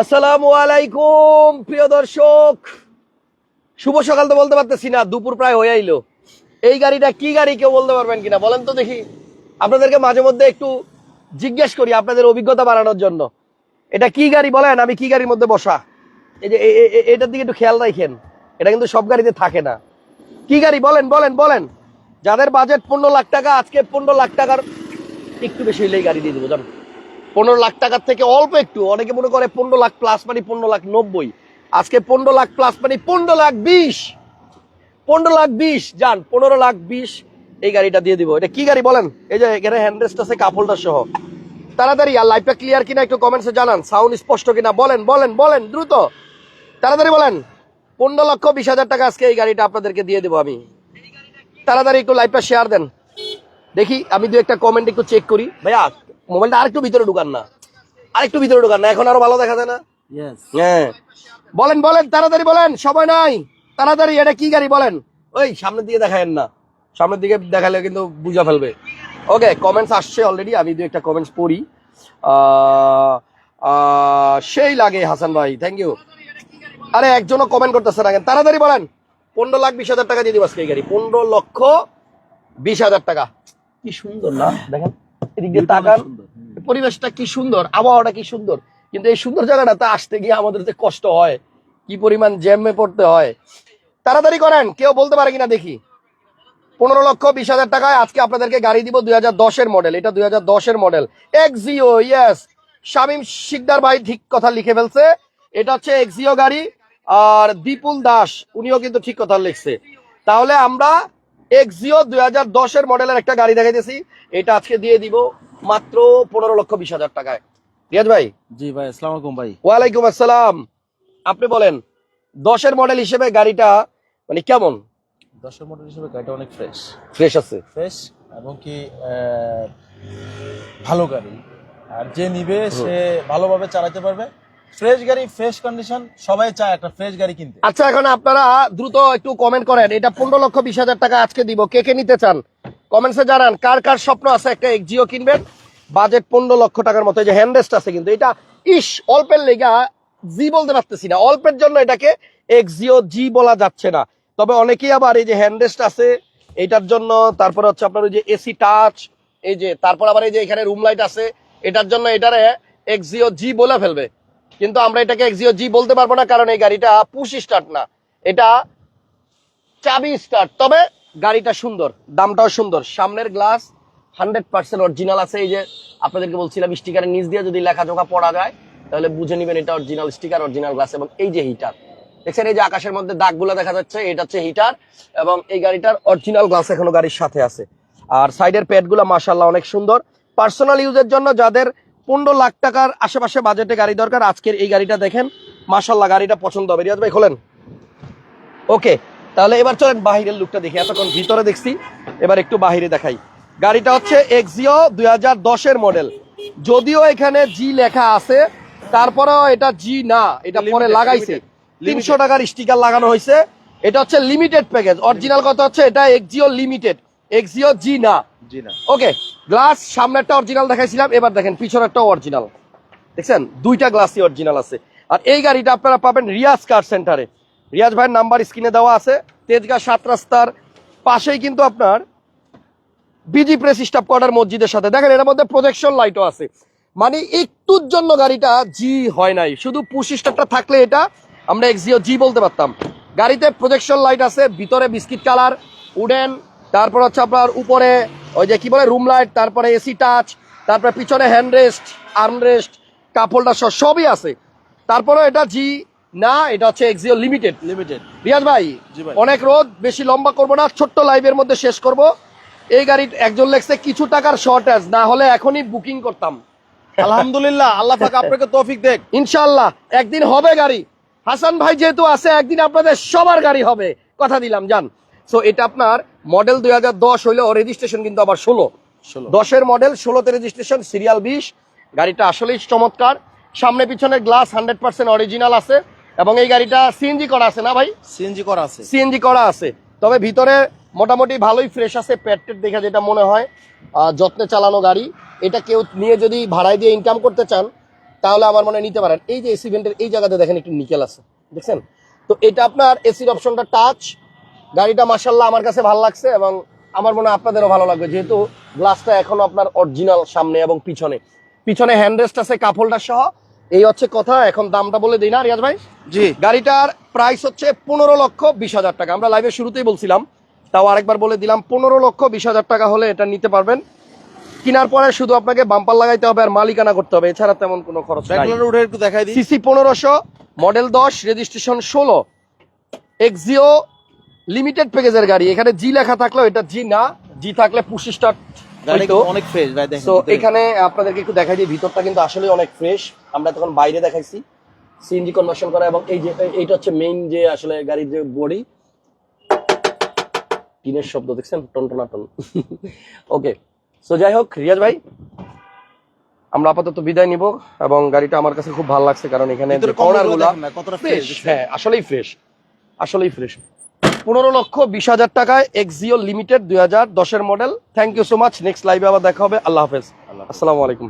আসসালামু আলাইকুম, প্রিয় দর্শক। শুভ সকাল তো বলতে পারতেছি না, দুপুর প্রায় হয়ে আইলো। এই গাড়িটা কি গাড়ি, কেউ বলতে পারবেন কিনা? বলেন তো দেখি। আপনাদেরকে মাঝে মধ্যে একটু জিজ্ঞেস করি আপনাদের অভিজ্ঞতা বাড়ানোর জন্য। এটা কি গাড়ি বলেন? আমি কি গাড়ির মধ্যে বসা? এই যে এটার দিকে একটু খেয়াল রাখেন। এটা কিন্তু সব গাড়িতে থাকে না। কি গাড়ি? বলেন বলেন বলেন। যাদের বাজেট পনেরো লাখ টাকা, আজকে পনেরো লাখ টাকার একটু বেশি হইলে গাড়ি দিয়ে দেবো, জানো? পনেরো লাখ টাকার থেকে অল্প একটু। অনেকে মনে করে পনেরো লাখ প্লাস মানে পনেরো লাখ নব্বই। আজকে পনেরো লাখ প্লাস মানে পনেরো লাখ বিশ। পনেরো লাখ বিশ, যান, পনেরো লাখ বিশ এই গাড়িটা দিয়ে দিব। এটা কি গাড়ি বলেন? এই যে এখানে হ্যান্ডরেস্ট আছে কাপড়টা সহ। তাড়াতাড়ি, আর লাইফটা ক্লিয়ার কিনা একটু কমেন্টসে জানান। সাউন্ড স্পষ্ট কিনা? বলেন বলেন বলেন, দ্রুত। তাড়াতাড়ি বলেন। পনেরো লক্ষ বিশ হাজার টাকা আজকে এই গাড়িটা আপনাদেরকে দিয়ে দেবো আমি। তাড়াতাড়ি একটু লাইভটা শেয়ার দেন। দেখি, আমি দু একটা কমেন্ট একটু চেক করি। ভাইয়া মোবাইলটা আরেকটু ভিতরে ঢুকান না। আরেকটু ভিতরে ঢুকান না এখন আরও ভালো দেখা যায় না? হ্যাঁ। বলেন বলেন তাড়াতাড়ি বলেন সময় নাই। তাড়াতাড়ি এটা কি গাড়ি বলেন? ওই সামনের দিকে দেখায়েন না। সামনের দিকে দেখালে কিন্তু বুঝা ফেলবে। ওকে কমেন্টস আসছে অলরেডি আমি দু একটা কমেন্টস পড়ি। সেই লাগে হাসান ভাই থ্যাংক ইউ আরে একজনও কমেন্ট করতেছে না তাড়াতাড়ি বলেন। পনেরো লাখ বিশ হাজার টাকা দিয়ে দিব আজকে এই গাড়ি। পনেরো লক্ষ বিশ হাজার টাকা। কি সুন্দর না? দেখেন। এদিক দিয়ে তাকান। পরিবেশটা কি সুন্দর আবহাওয়াটা কি সুন্দর। কিন্তু এই সুন্দর জায়গাটা তা আসতে গিয়ে আমাদের যে কষ্ট হয় কি পরিমাণ জ্যামে পড়তে হয়। তাড়াতাড়ি করেন কেউ বলতে পারে কিনা দেখি। পনেরো লক্ষ বিশ হাজার টাকায় আজকে আপনাদেরকে গাড়ি দিব দুই হাজার দশের মডেল এটা দুই হাজার দশের model Axio yes Shamim Sikdar ভাই ঠিক কথা লিখে ফেলছে। এটা হচ্ছে এক্সিও গাড়ি আর বিপুল দাস উনিও কিন্তু ঠিক কথা লিখছে। তাহলে আমরা এক্সিও দুই হাজার দশের মডেলের একটা গাড়ি দেখাইতেছি। এটা আজকে দিয়ে দিব মাত্র পনেরো লক্ষ বিশ হাজার টাকায়। রিয়াজ ভাই? জি ভাই আসসালাম আলাইকুম ভাই। ওয়ালাইকুম আসসালাম। আপনি বলেন দশের মডেল হিসেবে গাড়িটা মানে কেমন? দশের মডেল হিসেবে গাড়িটা অনেক ফ্রেশ ফ্রেশ আছে? ফ্রেশ এবং কি ভালো গাড়ি। আর যে নিবে সে ভালোভাবে চালাতে পারবে। ফ্রেশ গাড়ি ফ্রেশ কন্ডিশন সবাই চায় একটা ফ্রেশ গাড়ি কিনতে। আচ্ছা এখন আপনারা দ্রুত একটু কমেন্ট করেন। এটা পনেরো লক্ষ বিশ হাজার টাকা আজকে দিব। কে কে নিতে চান? কমেন্টসে জানান, কার কার স্বপ্ন আছে একটা এক্সিও কিনবেন? বাজেট পনেরো লক্ষ টাকার মতো যে হ্যান্ডরেস্ট আছে কিন্তু। এটা ইস, অল্পের লেগা, জি বলতে পারতেছি না। অল্পের জন্য এটাকে এক্সিও জি বলা যাচ্ছে না। তবে অনেকেই আবার এই যে হ্যান্ডেস্ট আছে, এটার জন্য, তারপরে হচ্ছে আপনার ওই যে এসি টাচ এই যে, তারপর আবার এই যে এখানে রুম লাইট আছে, এটার জন্য এটারে এক্সিও জি বলে ফেলবে। কিন্তু আমরা এটাকে এক্সিও জি বলতে পারব না, কারণ এই গাড়িটা পুশ স্টার্ট না। এটা চাবি স্টার্ট, তবে গাড়িটা সুন্দর, দামটাও সুন্দর। সামনের গ্লাস হান্ড্রেড পার্সেন্ট অরিজিনাল আছে, এই যে আপনাদেরকে বলছিলাম স্টিকারের নিচ দিয়ে যদি লেখাজোখা পড়া যায়, তাহলে বুঝে নিবেন এটা অরিজিনাল স্টিকার, অরিজিনাল গ্লাস, এবং এই যে হিটার দেখছেন, এই যে আকাশের মধ্যে দাগগুলো দেখা যাচ্ছে, এটা হচ্ছে হিটার এবং এই গাড়িটার অরিজিনাল গ্লাস এখনও গাড়ির সাথে আছে। আর সাইডের প্যাডগুলো মাশাল্লাহ অনেক সুন্দর। পার্সোনাল ইউজের জন্য যাদের পনেরো লাখ টাকার আশেপাশে বাজেটে গাড়ি দরকার। আজকের এই গাড়িটা দেখেন মাশাল্লাহ গাড়িটা পছন্দ হবে। রিয়াজ ভাই খোলেন? ওকে তাহলে এবার চলেন বাহিরের লুকটা দেখি। এতক্ষণ ভিতরে দেখছি এবার একটু বাহিরে দেখাই। গাড়িটা হচ্ছে এক্সিও দুই হাজার দশের মডেল যদিও এখানে জি লেখা আছে তারপরেও এটা জি না এটা পরে লাগাইছে। তিনশো টাকার স্টিকার লাগানো হয়েছে। এটা হচ্ছে লিমিটেড প্যাকেজ অরিজিনাল কথা হচ্ছে? এটা এক্সিও লিমিটেড এক্সিও জি না। ওকে গ্লাস সামনেরটা অরিজিনাল দেখাইছিলাম, এবার দেখেন পিছনেরটাও অরিজিনাল দেখছেন? দুইটা গ্লাসই অরিজিনাল আছে। আর এই গাড়িটা আপনারা পাবেন রিয়াজ কার সেন্টারে রিয়াজ ভাইয়ের নাম্বার স্ক্রিনে দেওয়া আছে, তেজগাঁ সাত রাস্তার পাশেই কিন্তু আপনার বিজি প্রেস স্টাফ কোয়ার্টার মসজিদের সাথে। দেখেন, এর মধ্যে প্রজেকশন লাইটও আছে। মানে একটুর জন্য গাড়িটা জি হয় নাই। শুধু পুশ স্টারটা থাকলে এটা আমরা এক্সিও জি বলতে পারতাম। গাড়িতে প্রজেকশন লাইট আছে, ভিতরে বিস্কিট কালার উডেন তারপর হচ্ছে আপনার উপরে ওই যে কি বলে রুম লাইট তারপরে এসি টাচ তারপরে পিছনে হ্যান্ডরেস্ট আর্মরেস্ট কাপড়টা সহ সবই আছে। তারপরে এটা জি না এটা হচ্ছে এক্সিও লিমিটেড লিমিটেড রিয়াজ ভাই অনেক রোদ বেশি লম্বা করব না ছোট্ট লাইভের মধ্যে শেষ করব। এই গাড়ি একজন লেখছে কিছু টাকার শর্টেজ না হলে এখনই বুকিং করতাম। আলহামদুলিল্লাহ আল্লাহ পাক আপনাকে তৌফিক দেখ ইনশাআল্লাহ একদিন হবে গাড়ি। হাসান ভাই যেহেতু আছে একদিন আপনাদের সবার গাড়ি হবে। কথা দিলাম জান সো এটা আপনার মডেল দুই হাজার দশ হইলেও রেজিস্ট্রেশন কিন্তু আবার ষোলো। দশের মডেল ষোলোতে রেজিস্ট্রেশন সিরিয়াল বিশ। গাড়িটা আসলেই চমৎকার। সামনে পিছনে গ্লাস হান্ড্রেড পার্সেন্ট অরিজিনাল আছে এবং এই গাড়িটা সিএনজি করা আছে না ভাই? সিএনজি করা আছে। সিএনজি করা আছে। তবে ভিতরে মোটামুটি ভালোই ফ্রেশ আছে প্যাটের দেখে যেটা মনে হয় যত্নে চালানো গাড়ি। এটা কেউ নিয়ে যদি ভাড়ায় দিয়ে ইনকাম করতে চান তাহলে আমার মনে নিতে পারেন। এই যে এসি ভেন্টের এই জায়গাতে দেখেন একটু নিকেল আছে। দেখছেন? তো এটা আপনার এসির অপশনটা টাচ গাড়িটা মাসাল্লাহ আমার কাছে ভালো লাগছে এবং আমার মনে হয় আপনাদেরও ভালো লাগবে। যেহেতু গ্লাসটা এখনও আপনার অরিজিনাল সামনে এবং পিছনে। পিছনে হ্যান্ডরেস্ট আছে কাপড়টা সহ। এই হচ্ছে কথা এখন দামটা বলে দিই না রিয়াজ ভাই? জি। গাড়িটার প্রাইস হচ্ছে পনেরো লক্ষ বিশ হাজার টাকা। আমরা লাইভের শুরুতেই বলছিলাম তাও আরেকবার বলে দিলাম পনেরো লক্ষ বিশ হাজার টাকা হলে এটা নিতে পারবেন। কেনার পরে শুধু আপনাকে বাম্পার লাগাইতে হবে আর মালিকানা করতে হবে এছাড়া তেমন কোনো খরচ উঠে একটু দেখাই দিই। সিসি পনেরোশো মডেল দশ রেজিস্ট্রেশন ষোলো এক্সিও লিমিটেড প্যাকেজের গাড়ি। এখানে জি লেখা থাকলেও এটা জি না জি থাকলে পুশি স্টার্ট অনেক ফ্রেশ ভাই দেখেন তো এখানে আপনাদেরকে একটু দেখাই দিই ভিতরটা কিন্তু আসলে অনেক ফ্রেশ আমরা তখন বাইরে দেখাইছি সিএনজি কনভার্সন করা এবং এই যে এইটা হচ্ছে মেইন যে আসলে গাড়ির যে বডি টিনের শব্দ দেখছেন? টন টনা ওকে সো যাই হোক রিয়াজ ভাই আমরা আপাতত বিদায় নিব এবং গাড়িটা আমার কাছে খুব ভালো লাগছে কারণ এখানে কর্নারগুলো হ্যাঁ আসলেই ফ্রেশ আসলেই ফ্রেশ পনেরো লক্ষ বিশ হাজার টাকায় এক্সিও লিমিটেড দুই হাজার দশের model thank you so much next লাইভে আবার দেখা হবে। আল্লাহ হাফেজ। আসসালামু আলাইকুম।